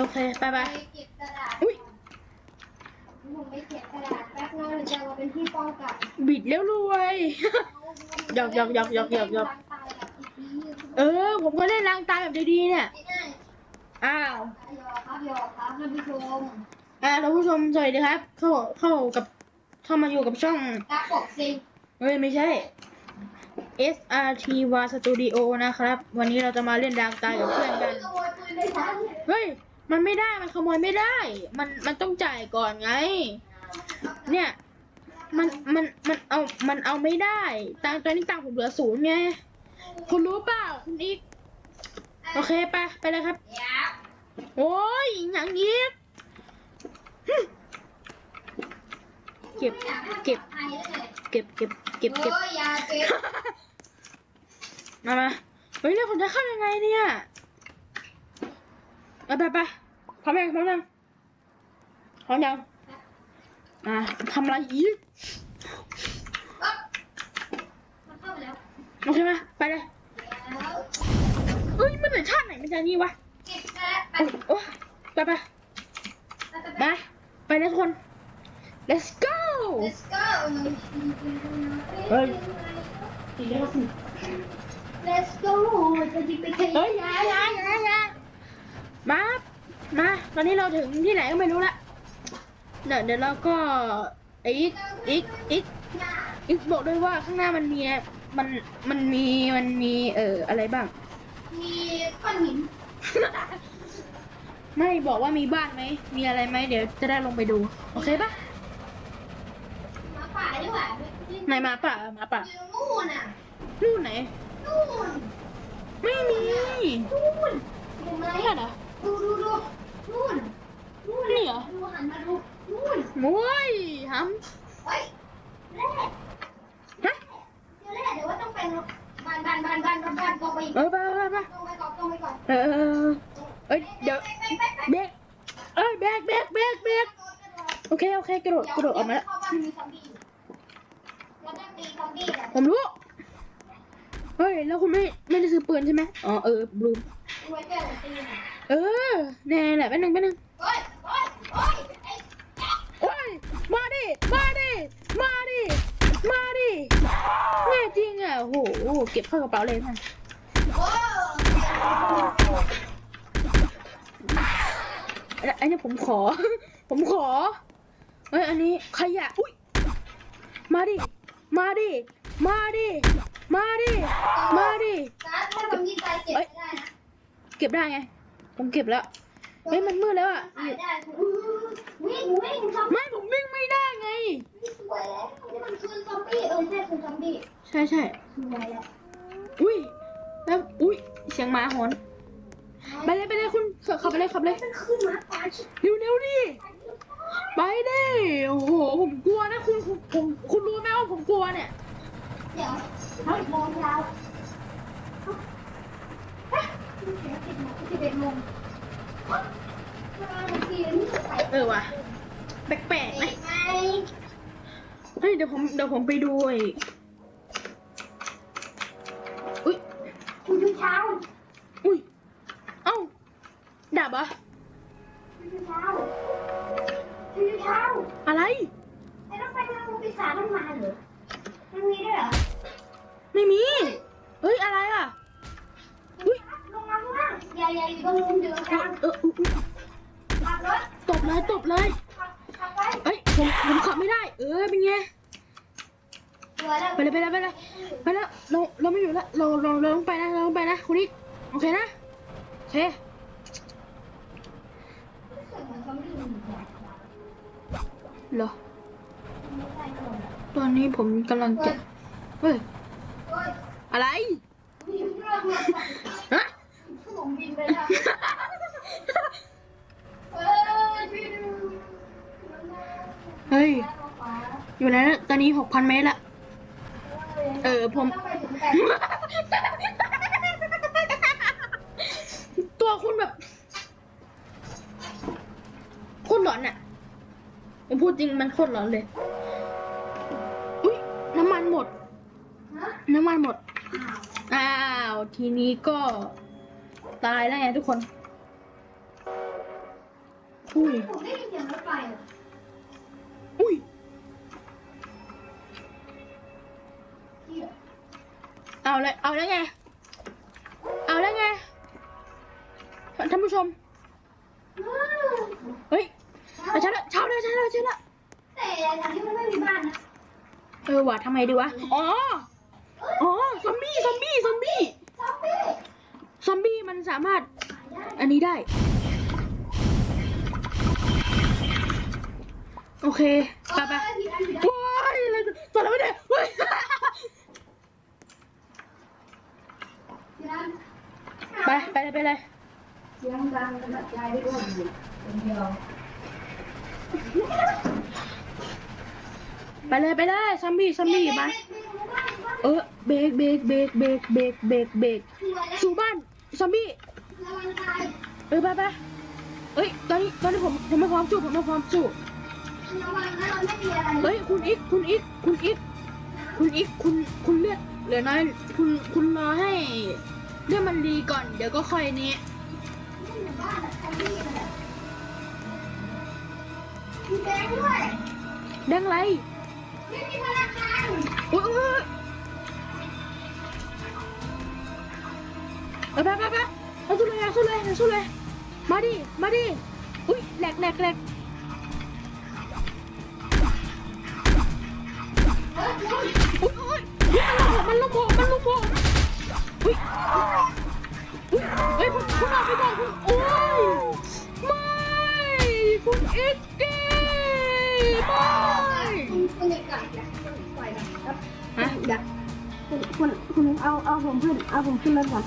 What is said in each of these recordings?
โอเคไปไปไปเก็บกระดาษอุ๊ยผมไปเก็บกระดาษแป๊บนึงเดี๋ยวจะเอาเป็นที่ป้องกันบิดแล้วรวยหยอกหยอกหยอกหยอกหยอกหยอกเออ ผมก็เล่นล้างตาแบบดีๆเนี่ยอ้าวหยอกครับหยอกครับท่านผู้ชมอ่าท่านผู้ชมสวัสดีครับ เข้าเข้ากับเข้ามาอยู่กับช่องตาปกสิเฮ้ยไม่ใช่ SRT w a Studio นะครับ วันนี้เราจะมาเล่นดางตายกับเพื่อนกัน เฮ้ย มันไม่ได้มันขโมยไม่ได้ มันมันต้องจ่ายก่อนไง เนี่ยมันมันมันเอามันเอาไม่ได้ตังค์ตอนนี้ตังค์ผมเหลือศูนย์ไงคุณรู้เปล่าคุณอีกโอเคไปไปเลยครับเดี๋ยวโอ้ยอย่างนี้ฮึเก็บเก็บไทยเลยเก็บเก็บเก็บเก็บโอ้ยอยาเก็บมามาเฮ้ยเนี่ยผมจะเข้ายังไงเนี่ยไปไปไป พร้อมยังพร้อมยังพร้อมยังอ่าทำอะไรอีกปั๊บมันเข้าไปแล้วโอเคไหมไปเลยแล้วเอ้ยมันเหมือนชาติไหนมันจะนี่วะเก็บกระดาษไปโอ้ไปไปไปไปไปไปเลยทุกคน let's go let's go เฮ้ย let's go จะจิไปเที่เฮ้ยอยาอยาอยาอยามา มาตอนนี้เราถึงที่ไหนก็ไม่รู้ละเดี๋ยวเดี๋ยวเราก็อีกอีกอีกอีกบอกด้วยว่าข้างหน้ามันมีมันมันมีมันมีเอ่ออะไรบ้าง มีก้อนหิน ไม่บอกว่ามีบ้านไหม มีอะไรไหมเดี๋ยวจะได้ลงไปดู โอเคปะหมาป่าดีกว่าไหนหมาป่าหมาป่าอยู่นู่นอะนู่นไหนนู่นไม่มีนู่นเห็นไหมเนี่ยเหรอดูดูดู นู่นนู่นนี่เหรอ ดูหันมาดูนู่นโอ้ยฮัเฮ้ยแร่ฮะเจอแร่เดี๋ยวว่าต้องเป็นบ้านบ้านบ้านบ้านบ้านบ้านตรงไปอีกเออไปไปไปตรงไปก่อนตรงไปก่อนเออเออเออเอ้ยเดี๋ยวไปไปไปไปเบรกเอ้ยเบรกเบรกเบรกเบรกโอเคโอเคกระโดดกระโดดออกมาแล้วเข้าบ้านมีซอมบี้แล้วได้ตีซอมบี้อะผมรู้ เฮ้ย แล้วคุณไม่ไม่ได้ซื้อปืนใช่ไหมอ๋อเออ บลูม ไว้แก้วตีน่ะ เออแน่แหละแป๊บนึงแป๊บนึงเฮ้ยเฮ้ยเฮ้ยไอ้โอ้ยมาดิ มาดิ มาดิ มาดิแน่จริงอะโอ้โหเก็บเข้ากระเป๋าเลยท่านโอ้อันอันนี้ผมขอ ผมขอเฮ้ยอันนี้ขยะ อุ้ย มาดิ มาดิ มาดิ มาดิ มาดิการ์ดถ้าซอมบี้ตายเก็บไม่ได้นะเก็บได้ไง ผมเก็บแล้วเฮ้ยมันมืดแล้วอะขายได้วิ่งวิ่งซอมบี้ไม่ผมวิ่งไม่ได้ไงสวยแล้วนี่มันคือซอมบี้เออใช่คือซอมบี้ใช่ใช่สวยแล้วอุ้ยแล้วอุ้ยเสียงหมาหอนไปเลยไปเลยคุณขับขับไปเลยขับเลยมันคือหมาป่าชิบเร็วเร็วดิไปดิโอ้โหผมกลัวนะคุณคุณผมคุณรู้ไหมว่าผมกลัวเนี่ยเดี๋ยวเฮ้ยโมงยาวฮะสิบ เอ็ดโมงเวลาเมื่อกี้นี่ไปเออว่ะ แปลกๆไหมนะเฮ้ยเดี๋ยวผมเดี๋ยวผมไปดูไอ้อุ้ยคุณเช้าอุ้ยเอ้าดับเหรอะคุณเช้าคุณเช้าอะไร ไอ้รถไฟมันปีศาจมันมาเหรอมันมีด้วยเหรอไม่มี เฮ้ยอะไรอะ อุ้ย ลงมาข้างล่าง อย่าอย่าอยู่ตรงมุมอยู่ตรงกลางเอออุ๊ยอุ๊ยขับรถตบเลยตบเลยขับขับไปเฮ้ยผมผมขับไม่ได้ เออเป็นไงตัวแล้วไปเลยไปเลยไปเลยไปแล้วเราเราไม่อยู่แล้วเราเราเราต้องไปนะเราต้องไปนะคุณนิกโอเคนะโอเคเหรอตอนนี้ผมกำลังจะเฮ้ยอะไรฮะ ขนมบินไปแล้วเฮ้ยพี่ดูเฮ้ยแม่มาฟ้าอยู่ไหนนะตอนนี้หกพันเมตรละ เออผม ต้องไปถึงแปดตัวคุณแบบ โคตรหลอนอะผมพูดจริงมันโคตรหลอนเลย อุ้ยน้ำมันหมด ฮะน้ำมันหมด อ้าวอ้าวทีนี้ก็ ตายแล้วไงทุกคนอุ้ยผมได้ยินเสียงรถไฟอะอุ้ยเหี้ยเอาเลยเอาแล้วไง เอาแล้วไงท่านผู้ชมว้าวเฮ้ยเอาใช่ละเช้าเลยใช่ละใช่ละแต่ทางที่มันไม่มีบ้านนะเออว่ะทำไมดีวะ อ๋ออ๋อ ซอมบี้ ซอมบี้ ซอมบี้ ซอมบี้ ซอมบี้มันสามารถอันนี้ได้ โอเคไปไปว้ายอะไรตัวอะไรไม่ได้เฮ้ยไปไปเลยไปเลยเสียงดังกระจายไปด้วยคนเดียวไปเลยไปเลยซอมบี้ซอมบี้มาเออเบรกเบรกเบรกเบรกเบรกเบรกเบรกสู่บ้าน ซอมบี้ระวังตายเออไปไปเอ้ยตอนนี้ตอนนี้ผมผมไม่พร้อมสู้ผมไม่พร้อมสู้ระวังนะเราไม่มีอะไรเฮ้ยคุณอีกคุณอีกคุณอีกคุณอีกคุณคุณเลือดเหลือน้อยคุณคุณรอให้เลือดมันดีก่อน เดี๋ยวก็ค่อยนี้ไม่มีบ้านแบบซอมบี้เลยอะมีแบงค์ด้วยดังไรไม่มีธนาคารอุ้ยอุ้ย อุ้ยเออไปไปไปเอาสู้เลยเอาสู้เลยเอาสู้เลย มาดิ มาดิ อุ้ยแหลกแหลกแหลกอุ้ยอุ้ยมันลงผมมันลงผมมันลงผอุ้ยอุ้ยเฮ้ยคุณคุณออกไปก่อนคุณโอ้ยไม่คุณเอ็กเก้ไม่คุณคุณเด็กก่อนนะปล่อยนะครับฮะเดี๋ยวคุณคุณคุณเอาเอาผมขึ้นเอาผมขึ้นรถก่อน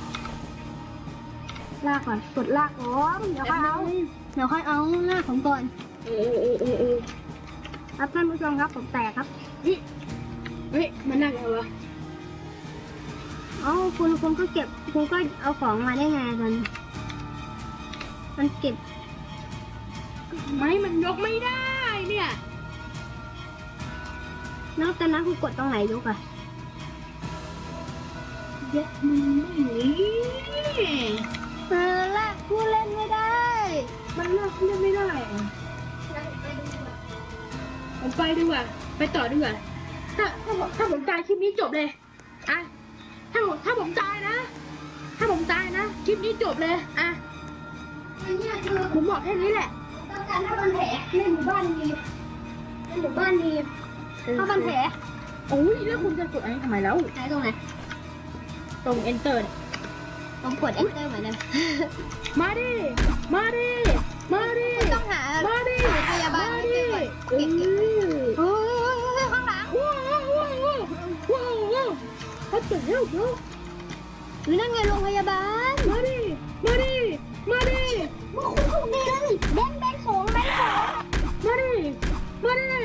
ลากก่อนกดลากผมเดี๋ยวค่อยเอาเดี๋ยวค่อยเอาลากผมก่อนเออเออเออเออครับท่านผู้ชมครับผมแตกครับเฮ้ยเฮ้ยมันนั่งไงวะเอ้าคุณคุณก็เก็บคุณก็เอาของมาได้ไงกันมันเก็บ ไม่มันยกไม่ได้เนี่ยนอกจากนั้นคุณกดตรงไหนยกอะเย็ดมันไม่ หนีเออลากผู้เล่นไม่ได้ มันเลิกเล่นไม่ได้อะผมไปดีกว่าไปต่อดีกว่าถ้าถ้าผมถ้าผมตายคลิปนี้จบเลยอะถ้าผมถ้าผมตายนะ ถ้าผมตายนะคลิปนี้จบเลยอะอันเนี้ยคือผมบอกแค่นี้แหละต้องการถ้ามันแผลในหมู่บ้านมีในหมู่บ้านมีถ้ามันแผลโอ้ยแล้วคุณจะกดอันนี้ทำไมแล้วไหนตรงไหนตรง enter เนี่ย ผมกด enter เหมือนกันมาดิ มาดิ มาดิ ต้องหามาดิพยาบาลมาให้ดิเจอก่อนเอเก็บเก็บอเฮ้ยข้างหลังว้าวว้าวว้าวว้าวว้าว What the hell bro หรือนั่นไงโรงพยาบาลมาดิ มาดิ มาดิคุณนี่เลยแบงค์แบงค์สองแบงค์สองมาดิ มาดิ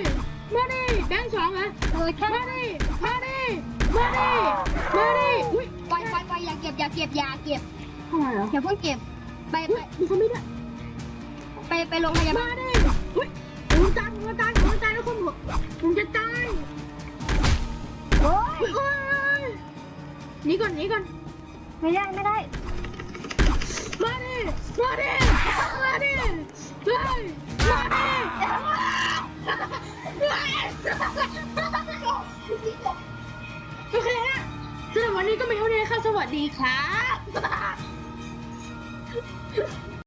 มาดิ แบงค์สองเหรอ เออใช่มาดิ มาดิ มาดิ มาดิ อุ้ยปล่อยปล่อยปล่อยอย่า เก็บยาเก็บอย่าเก็บทำไมเหรอย่าเพิ่งเก็บ ไปไปยมีคนไม่ได้ไปไปโรงพยาบามาลดิอุ้ยผมตายผมจะตายผมจะตายแล้วคนบอกผมจะตายโอ้ยโอ้ยหนี่ก่อนหนี่ก่อน ไม่ได้ไม่ได้มาดิมาดิมาดิเฮ้ยมาดิโอเค วันนี้ก็ไม่เท่านี้ค่ะ สวัสดีครับ